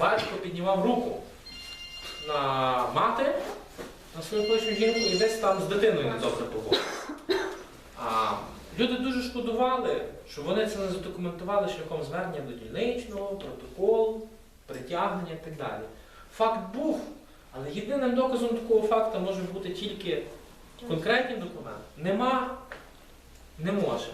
батько піднімав руку на мати, на свою колишню жінку і десь там з дитиною недобре поводився. А люди дуже шкодували, що вони це не задокументували шляхом звернення до дільничного, протокол, притягнення і так далі. Факт був, але єдиним доказом такого факту може бути тільки конкретні документи. Нема, не може.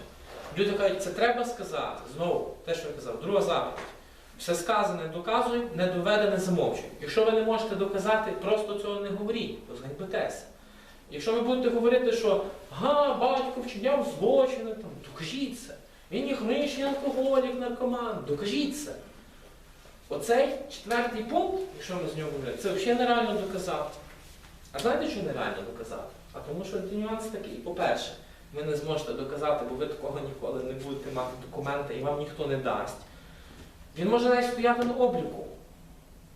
Люди кажуть, це треба сказати. Знову, те, що я казав, друга заповідь. Все сказане доказуй, не доведене замовчуй. Якщо ви не можете доказати, просто цього не говоріть, бо зганьбитеся. Якщо ви будете говорити, що га, батько вчиняв злочини, там, докажіть це. Він є хронічний алкоголік, наркоман, докажіть це. Оцей четвертий пункт, якщо ми з нього говоримо, це взагалі нереально доказати. А знаєте, що нереально доказати? А тому що нюанс такий. По-перше, ви не зможете доказати, бо ви такого ніколи не будете мати документи і вам ніхто не дасть. Він може навіть стояти обліку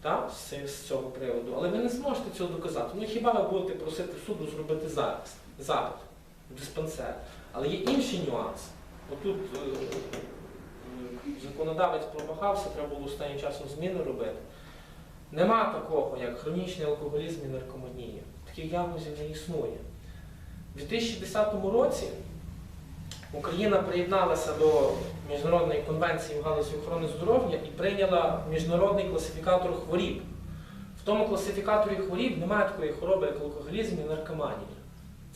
так, з, з цього приводу, але ви не зможете цього доказати. Ну хіба ви будете просити суду зробити запис, запит в диспансер. Але є інший нюанс. Отут е, законодавець промахався, треба було останнім часом зміни робити. Нема такого, як хронічний алкоголізм і наркоманія. Таких діагнозів не існує. У 2010 році Україна приєдналася до Міжнародної конвенції в галузі охорони здоров'я і прийняла міжнародний класифікатор хворіб. В тому класифікаторі хворіб немає такої хвороби, як алкоголізм і наркоманія.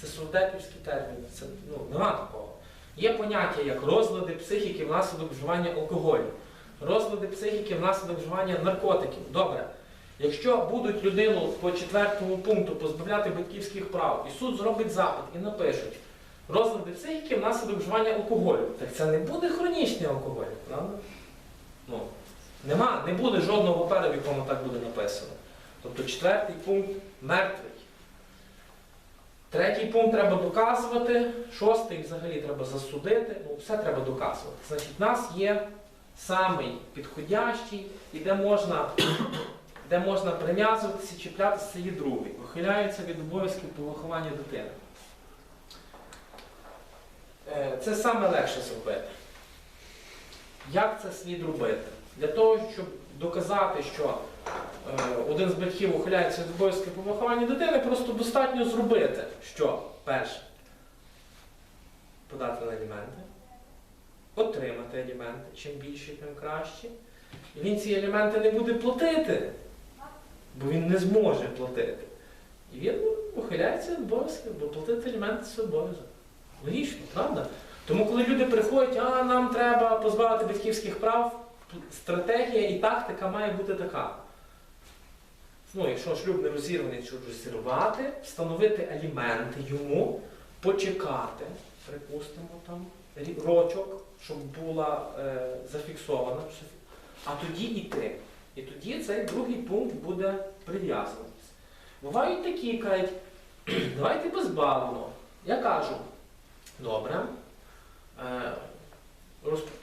Це сурдепівський термін, це ну, нема такого. Є поняття як розлади психіки внаслідок вживання алкоголю, розлади психіки внаслідок вживання наркотиків. Добре. Якщо будуть людину по четвертому пункту позбавляти батьківських прав, і суд зробить запит і напишуть розлади психіки внаслідок вживання алкоголю, так це не буде хронічний алкоголь, правда? Ну, нема, не буде жодного паперу, в якому так буде написано. Тобто четвертий пункт мертвий. Третій пункт треба доказувати, шостий взагалі треба засудити, ну все треба доказувати. Значить, в нас є самий підходящий, і де можна, де можна прив'язуватися, чіплятися, є другий. Ухиляється від обов'язків по вихованню дитини. Е, Це саме легше зробити. Як це слід робити? Для того, щоб доказати, що е, один з батьків ухиляється від обов'язків по вихованню дитини, просто достатньо зробити, що перше подати на аліменти, отримати аліменти, чим більше, тим краще. І він ці аліменти не буде платити, бо він не зможе платити. І він ухиляється від обов'язків, бо платити аліменти це обов'язок. Логічно, правда? Тому коли люди приходять, а нам треба позбавити батьківських прав, стратегія і тактика має бути така. Ну, якщо шлюб не розірваний, що розірвати, встановити аліменти йому, почекати, припустимо, там, рочок, щоб була е, зафіксована, а тоді йти. І тоді цей другий пункт буде прив'язуватися. Бувають такі, кажуть, давайте позбавимо. Я кажу, добре, е,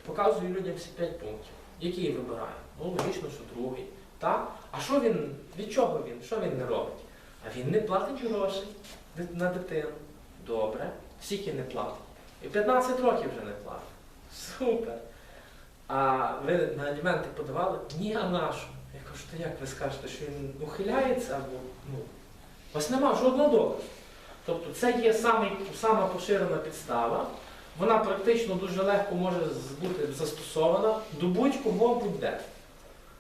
показую людям всі п'ять пунктів. Які я вибираю? Ну, логічно, що другий. Так? А що він, від чого він? Що він не робить? А він не платить грошей ди- на дитину. Добре. Скільки не платить? І 15 років вже не платить. Супер. А ви на аліменти подавали? Ні, а нашу. Я кажу, то як ви скажете, що він ухиляється або ну. У вас нема жодного доказу. Тобто це є самий, сама поширена підстава. Вона практично дуже легко може бути застосована до будь-кого будь-де.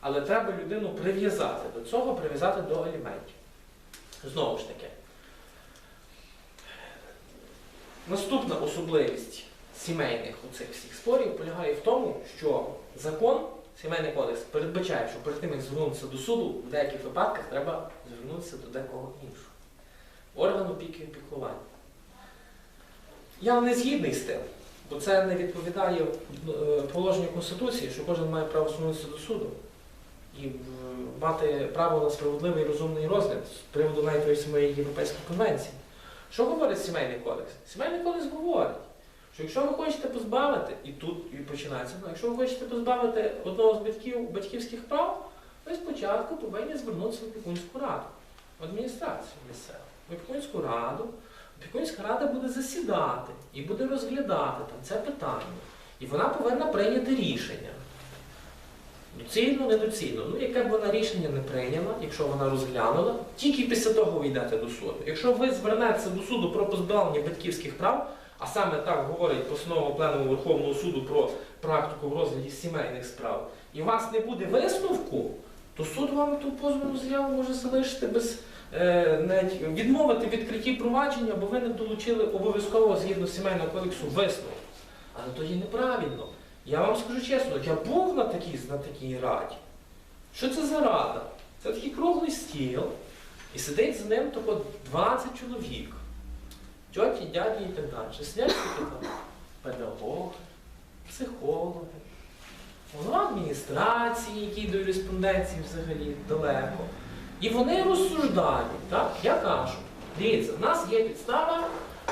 Але треба людину прив'язати до цього, прив'язати до аліментів. Знову ж таки. Наступна особливість сімейних оцих всіх спорів полягає в тому, що закон, сімейний кодекс, передбачає, що перед тим, як звернутися до суду, в деяких випадках треба звернутися до декого іншого. Орган опіки і піклування. Я не згідний з тим, бо це не відповідає е, положенню Конституції, що кожен має право звернутися до суду і е, мати право на справедливий розумний розгляд з приводу навіть тої самої Європейської конвенції. Що говорить сімейний кодекс? Сімейний кодекс говорить, що якщо ви хочете позбавити, і тут і починається, ну, якщо ви хочете позбавити одного з батьків батьківських прав, ви спочатку повинні звернутися в опікунську раду, в адміністрацію місцеву, в раду. Опікунська рада буде засідати і буде розглядати там це питання. І вона повинна прийняти рішення. Доцільно, недоцільно. Ну, яке б вона рішення не прийняла, якщо вона розглянула, тільки після того ви йдете до суду. Якщо ви звернетеся до суду про позбавлення батьківських прав, а саме так говорить постанова Пленуму Верховного суду про практику в розгляді сімейних справ, і у вас не буде висновку, то суд вам ту позовну заяву може залишити без відмовити в відкритті провадження, бо ви не долучили обов'язково згідно сімейного кодексу висновок. Але тоді неправильно. Я вам скажу чесно, я був на такій, на такій раді. Що це за рада? Це такий круглий стіл, і сидить за ним тако 20 чоловік. Тьоті, дяді і так далі. Сидять там педагоги, психологи, адміністрації, які до юриспонденції взагалі далеко. І вони розсуждають, так? Я кажу, дивіться, в нас є підстава,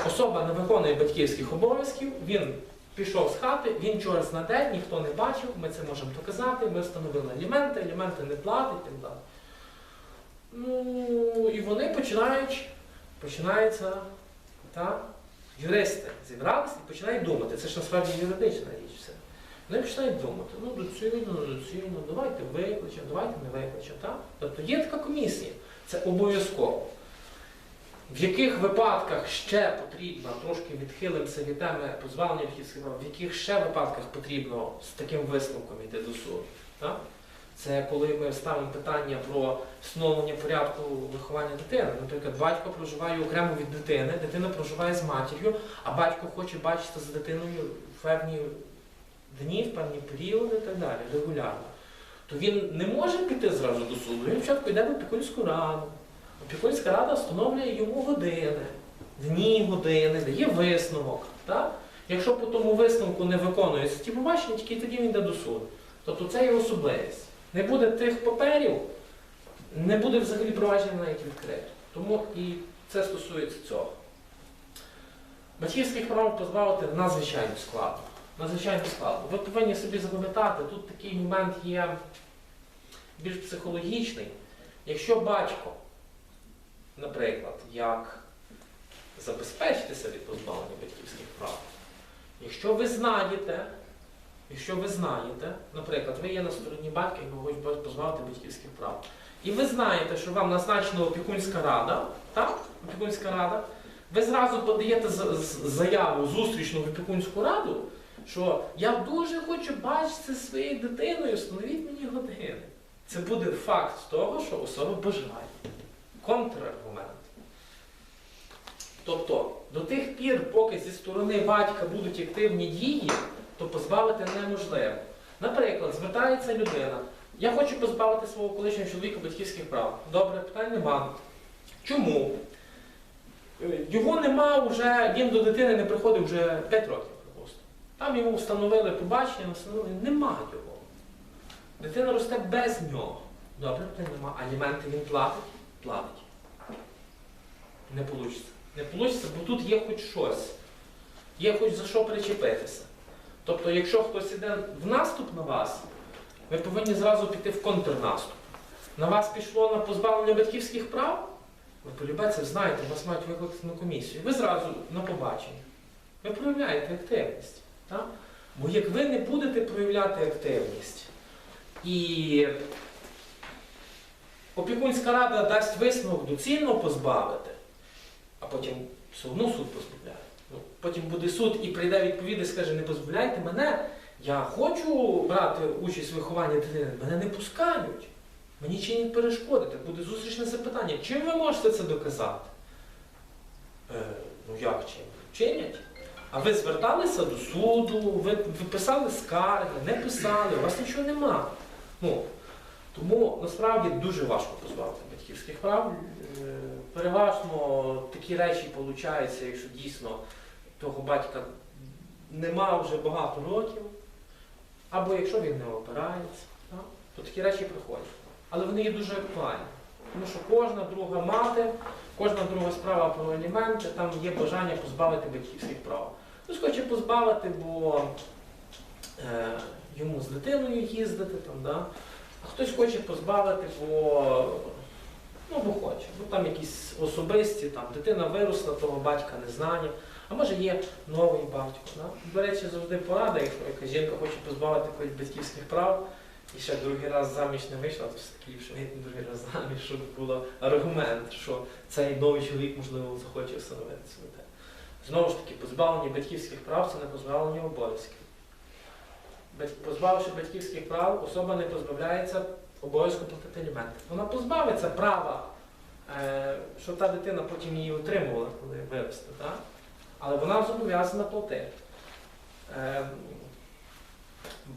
особа не виконує батьківських обов'язків, він пішов з хати, він через на день, ніхто не бачив, ми це можемо доказати, ми встановили аліменти, аліменти не платить і так далі. Ну, і вони починають, починається, так, юристи зібралися і починають думати. Це ж насправді юридична річ все. Вони починають думати, ну доцільно, не доцільно, давайте викличемо, давайте не викличемо. Так? Тобто є така комісія, це обов'язково. В яких випадках ще потрібно, трошки відхилимося від теми позбавлення прав, в яких ще випадках потрібно з таким висновком йти до суду? Так? Це коли ми ставимо питання про встановлення порядку виховання дитини. Наприклад, батько проживає окремо від дитини, дитина проживає з матір'ю, а батько хоче бачити з дитиною певні дні, в певні періоди і так далі, регулярно. То він не може піти зразу до суду. Він спочатку йде в опікунську раду. Опікунська рада встановлює йому години, дні години, дає висновок. Так? Якщо по тому висновку не виконується ті побачення, тільки тоді він йде до суду. Тобто це є особливість. Не буде тих паперів, не буде взагалі провадження навіть відкрито. Тому і це стосується цього. Батьківських прав позбавити надзвичайно складно. Надзвичайно складно. Ви повинні собі запам'ятати, тут такий момент є більш психологічний. Якщо батько, наприклад, як забезпечитися від позбавлення батьківських прав, якщо ви знаєте, якщо ви знаєте, наприклад, ви є на стороні батька і ви позбавити батьківських прав, і ви знаєте, що вам назначена опікунська рада, так? Опікунська рада, ви зразу подаєте заяву зустрічну в опікунську раду, що я дуже хочу бачитися зі своєю дитиною, встановіть мені години. Це буде факт того, що особа бажає. Контраргумент. Тобто, до тих пір, поки зі сторони батька будуть активні дії, то позбавити неможливо. Наприклад, звертається людина. Я хочу позбавити свого колишнього чоловіка батьківських прав. Добре, питань нема. Чому? Е, Його нема вже, він до дитини не приходив вже 5 років. Там йому встановили побачення, встановили, нема його. Дитина росте без нього. Добре, нема. Аліменти він платить? Платить. Не вийде. Не вийде, бо тут є хоч щось. Є хоч за що причепитися. Тобто, якщо хтось іде в наступ на вас, ви повинні зразу піти в контрнаступ. На вас пішло на позбавлення батьківських прав, ви полюбеться, знаєте, вас мають викликати на комісію. Ви зразу на побачення. Ви проявляєте активність. Так? Бо як ви не будете проявляти активність, і опікунська рада дасть висновок доцільно позбавити, а потім все одно суд позбавляє. Ну, потім буде суд і прийде відповідь і скаже, не позбавляйте мене, я хочу брати участь в вихованні дитини, мене не пускають. Мені чинять перешкодити. Буде зустрічне запитання. Чим ви можете це доказати? Е, ну як чим? Чинять. А ви зверталися до суду, ви, ви писали скарги, не писали, у вас нічого нема. Ну, тому насправді дуже важко позбавити батьківських прав. Е, Переважно такі речі получаються, якщо дійсно того батька нема вже багато років, або якщо він не опирається, то такі речі приходять. Але вони є дуже актуальні. Тому що кожна друга мати, кожна друга справа про аліменти, там є бажання позбавити батьківських прав. Хтось хоче позбавити, бо е, йому з дитиною їздити, там, да? а хтось хоче позбавити, бо, ну, бо хоче. Бо там якісь особисті, там, дитина виросла, того батька не знає. А може є новий батько. Да? До речі, завжди порада, якщо якась жінка хоче позбавити батьківських прав, і ще другий раз заміж не вийшла, то все-таки вийти другий раз заміж, щоб було аргумент, що цей новий чоловік, можливо, захоче встановити себе. те. Знову ж таки, позбавлення батьківських прав це не позбавлення обов'язків. Позбавивши батьківських прав, особа не позбавляється обов'язку платити аліменти. Вона позбавиться права, е, що та дитина потім її отримувала, коли виросте. Але вона зобов'язана платити.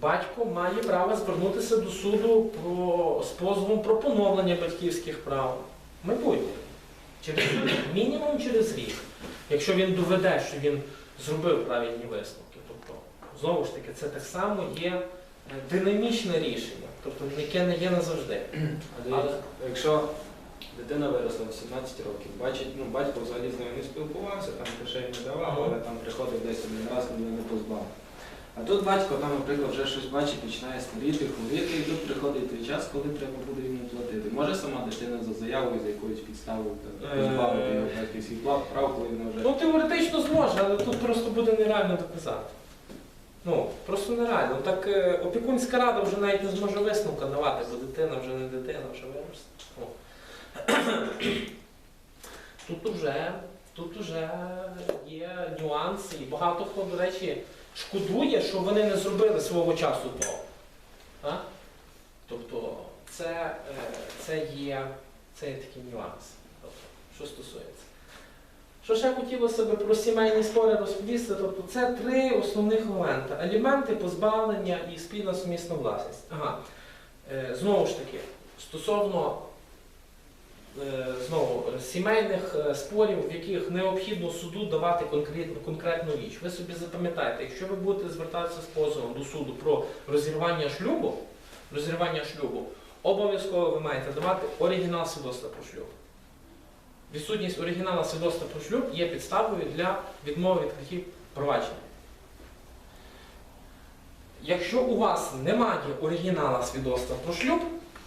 Батько має право звернутися до суду про, з позовом про поновлення батьківських прав. Майбутнє. Через мінімум через рік. Якщо він доведе, що він зробив правильні висновки. Тобто, знову ж таки, це так само є е, динамічне рішення, тобто яке не є назавжди. Але якщо дитина виросла в 17 років, бачить, ну батько взагалі з нею не спілкувався, там грошей не давав, але там приходив десь один раз, ніби не позбав. А тут батько там, наприклад, вже щось бачить, починає старіти, хворіти, і тут приходить той час, коли треба буде йому платити. Може сама дитина за заявою, за якоюсь підставою там, позбавити його батьківських прав, прав, коли вона вже. Ну, теоретично зможе, але тут просто буде нереально доказати. Ну, просто нереально. Так е, опікунська рада вже навіть не зможе висновка давати, бо дитина вже не дитина, вже виросте. О. Тут уже, тут уже є нюанси, і багато хто, до речі, шкодує, що вони не зробили свого часу того. А? Тобто це, е, це, є, це є такий нюанс, тобто, що стосується. Що ще хотілося б про сімейні спори розповісти? Тобто це три основних моменти: аліменти, позбавлення і спільна сумісна власність. Ага. Е, знову ж таки, стосовно знову е, сімейних е, спорів, в яких необхідно суду давати конкретну, конкретну річ. Ви собі запам'ятайте, якщо ви будете звертатися з позовом до суду про розірвання шлюбу, розірвання шлюбу, обов'язково ви маєте давати оригінал свідоцтва про шлюб. Відсутність оригінала свідоцтва про шлюб є підставою для відмови від гріхів провадження. Якщо у вас немає оригінала свідоцтва про шлюб,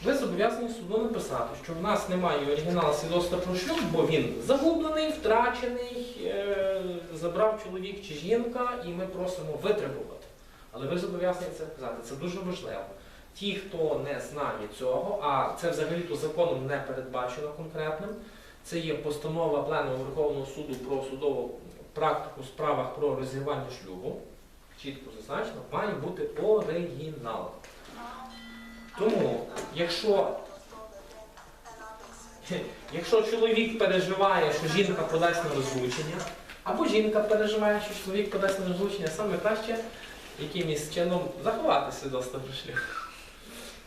ви зобов'язані суду написати, що в нас немає оригінала свідоцтва про шлюб, бо він загублений, втрачений, е, забрав чоловік чи жінка, і ми просимо витребувати. Але ви зобов'язані це казати. Це дуже важливо. Ті, хто не знає цього, а це взагалі-то законом не передбачено конкретним, це є постанова Пленуму Верховного суду про судову практику в справах про розірвання шлюбу. Чітко зазначено, має бути оригінал. Тому, якщо, якщо чоловік переживає, що жінка подасть на розлучення, або жінка переживає, що чоловік подасть на розлучення, саме краще якимось чином заховати свідоцтво про шлюб.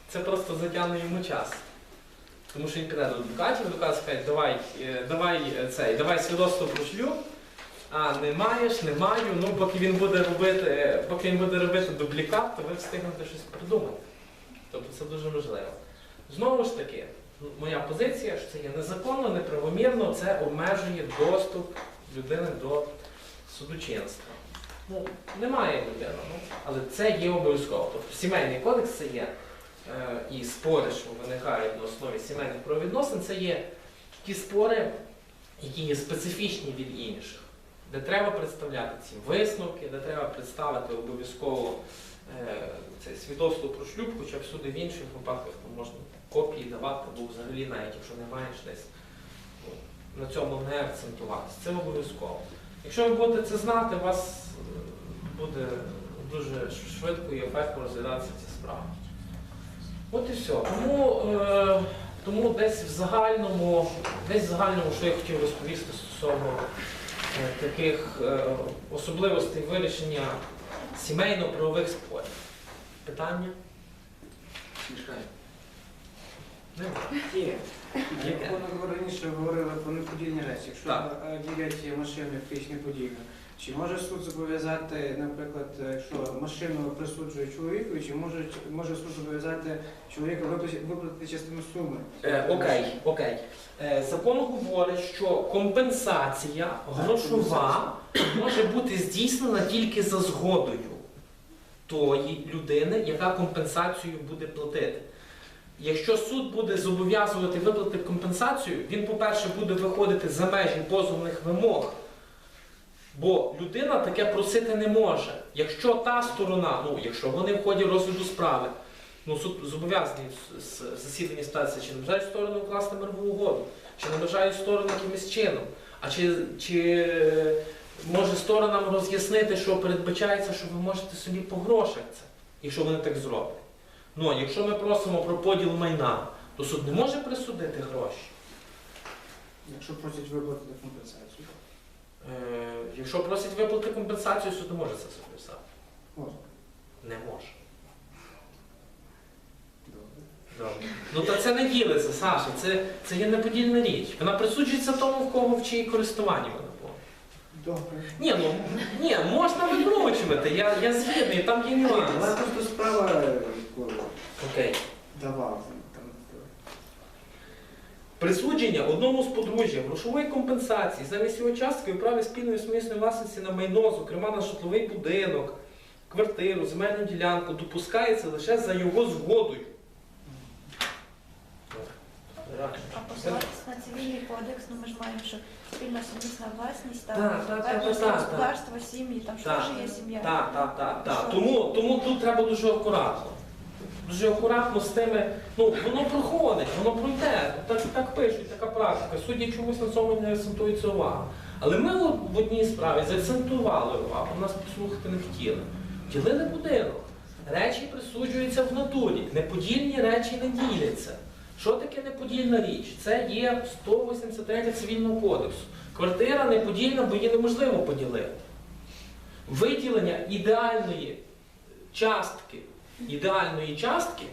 Це просто затягне йому час. Тому що він піде до адвокатів, адвокат скаже, давай, е, давай е, цей, давай свідоцтво про шлюб. А, не маєш, не маю. Ну, поки він буде робити, е, поки він буде робити дублікат, то ви встигнете щось придумати. Тобто це дуже важливо. Знову ж таки, моя позиція, що це є незаконно, неправомірно, це обмежує доступ людини до судочинства. Ну, немає людини, ну, але це є обов'язково. Тобто сімейний кодекс це є е, і спори, що виникають на основі сімейних правовідносин, це є ті спори, які є специфічні від інших, де треба представляти ці висновки, де треба представити обов'язково це свідоцтво про шлюб, хоча всюди в інших випадках ну, можна копії давати, або взагалі навіть якщо не маєш десь на цьому не акцентуватися. Це обов'язково. Якщо ви будете це знати, у вас е, буде дуже швидко і ефектно розглядатися ці справи. От і все. Тому, е, тому десь в загальному, десь в загальному, що я хотів розповісти стосовно е, таких е, особливостей вирішення сімейно-правових спорів. Питання? Мішкає. Як воно раніше говорили про неподільні речі, якщо е, ділять машини фактично подібне, чи може суд зобов'язати, наприклад, якщо машину присуджує чоловікові, чи може, може суд зобов'язати чоловіка виплатити, виплатити частину суми? Е, окей, окей. Е, закон говорить, що компенсація грошова може бути здійснена тільки за згодою тої людини, яка компенсацію буде платити. Якщо суд буде зобов'язувати виплатити компенсацію, він, по-перше, буде виходити за межі позовних вимог. Бо людина таке просити не може. Якщо та сторона, ну якщо вони в ході розгляду справи ну, суд зобов'язаний засідання ситуації, чи не бажають сторони укласти мирову угоду, чи не бажають сторони якимось чином. А чи, чи може сторонам роз'яснити, що передбачається, що ви можете собі по грошах це, якщо вони так зроблять. Ну, а якщо ми просимо про поділ майна, то суд не може присудити гроші. Якщо просять виплатити компенсацію, Е, якщо просять виплати компенсацію, суд не може це записати. можна. Не може. Добре. Добре. Ну то це не ділиться, Саша, це, це є неподільна річ. Вона присуджується тому, в кого в чиї користуванні вона. Добре. Ні, ну ні, можна викручувати, я, я згідний, там є Вона нюанси. просто справа е, Окей. давав. Там, Присудження одному з подружжя грошової компенсації замість його частки у праві спільної сумісної власності на майно, зокрема на житловий будинок, квартиру, земельну ділянку, допускається лише за його згодою. А посилатися на цивільний кодекс, ну ми ж маємо, що спільна сумісна власність, там Так, так, так, верховенство так, так. господарства, сім'ї, там що Так, ж є сім'я. Так, так, так, так. Що? Тому, тому тут треба дуже акуратно. Дуже акуратно з тими, ну воно проходить, воно пройде. Так, так пишуть, така практика. Судді чомусь на цьому не акцентується увага. Але ми от в одній справі заакцентували увагу, нас послухати не хотіли. Ділили будинок. Речі присуджуються в натурі. Неподільні речі не діляться. Що таке неподільна річ? Це є 183 цивільного кодексу. Квартира неподільна, бо її неможливо поділити. Виділення ідеальної частки, ідеальної частки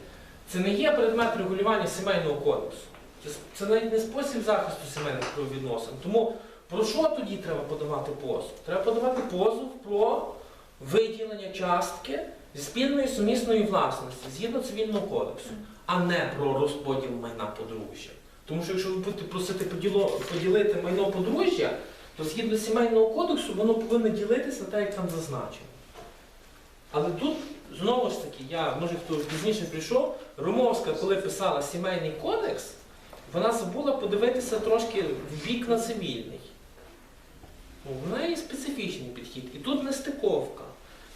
це не є предмет регулювання сімейного кодексу. Це, це навіть не спосіб захисту сімейних правовідносин. Тому про що тоді треба подавати позов? Треба подавати позов про виділення частки зі спільної сумісної власності згідно цивільного кодексу, а не про розподіл майна подружжя. Тому що якщо ви будете просити поділити майно подружжя, то згідно сімейного кодексу воно повинно ділитися так, як там зазначено. Але тут знову ж таки, я, може хто пізніше прийшов, Ромовська, коли писала сімейний кодекс, вона забула подивитися трошки в бік на цивільний. В неї специфічний підхід. І тут не стиковка.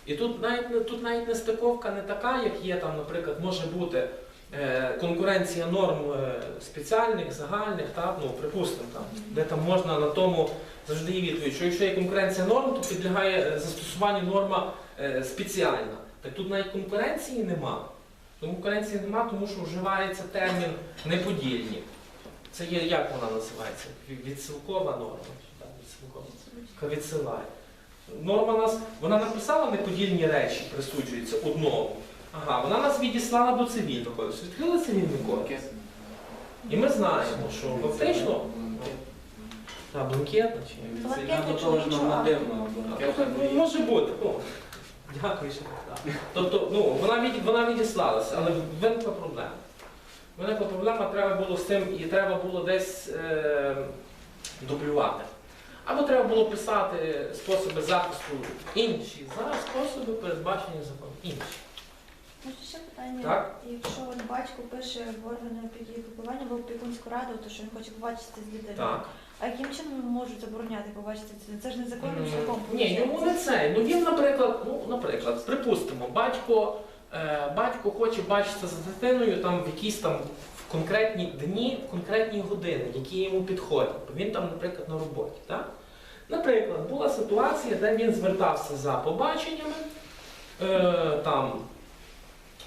І тут навіть, тут навіть не стиковка не така, як є там, наприклад, може бути е, конкуренція норм е, спеціальних, загальних, так, ну, припустимо, там, де там можна на тому завжди є відповідь, що якщо є конкуренція норм, то підлягає е, застосуванню норма спеціальна. Так тут навіть конкуренції нема. Тому конкуренції нема, тому що вживається термін неподільні. Це є, як вона називається? Відсилкова норма. Відсилкова? Відсилає. Норма нас, вона написала неподільні речі, присуджується одному. Ага, вона нас відіслала до цивільного кодексу. Відкрили цивільний кодекс. І ми знаємо, що фактично. Та, бланкетна чи. Нормативно. Тобто, ну, може бути. Ну, дякую, що так. Тобто, ну, вона, від, вона відіслалася, але виникла проблема. Виникла проблема, треба було з цим, і треба було десь е, дублювати. Або треба було писати способи захисту інші за способи передбачені законом. Інші. Може ще питання, Так. якщо от батько пише в органи опіки і піклування в опікунську раду, то що він хоче побачити з дитиною. Так. А яким чином можуть забороняти побачити це? Це ж незаконним шляхом. Ні, йому не цей. Ну він, наприклад, ну, наприклад, припустимо, батько, е, батько хоче бачитися з дитиною там в якісь там в конкретні дні, в конкретні години, які йому підходять. Бо він там, наприклад, на роботі. Так? Наприклад, була ситуація, де він звертався за побаченнями е, там,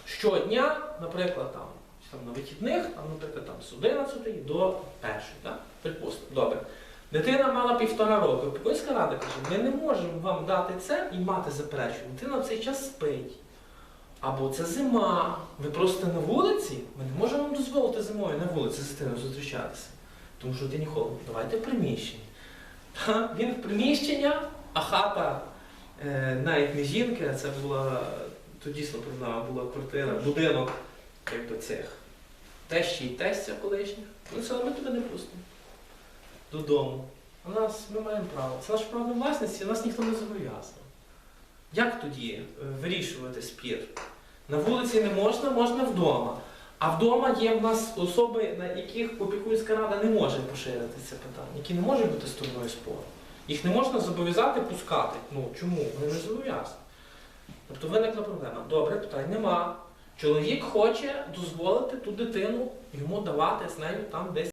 щодня, наприклад, там, там на вихідних, там, наприклад, там, з 11 до 1, так? припустимо. Добре. Дитина мала півтора року. Опікунська рада каже, ми не можемо вам дати це і мати заперечення. Дитина в цей час спить. Або це зима. Ви просто на вулиці, ми не можемо вам дозволити зимою на вулиці з дитиною зустрічатися. Тому що дитині холодно. Давайте в приміщення. Та, Він в приміщення, а хата е, навіть не жінки, а це була тоді дійсно була квартира, будинок якби цих тещі і тестя колишніх. Ну це ми тебе не пустимо додому. У нас ми маємо право. Це наша право власності, нас ніхто не зобов'язав. Як тоді е, вирішувати спір? На вулиці не можна, можна вдома. А вдома є в нас особи, на яких опікунська рада не може поширити це питання, які не можуть бути стороною спору. Їх не можна зобов'язати пускати. Ну чому? Вони не зобов'язані. Тобто виникла проблема. Добре, питань нема. Чоловік хоче дозволити ту дитину йому давати з нею там десь.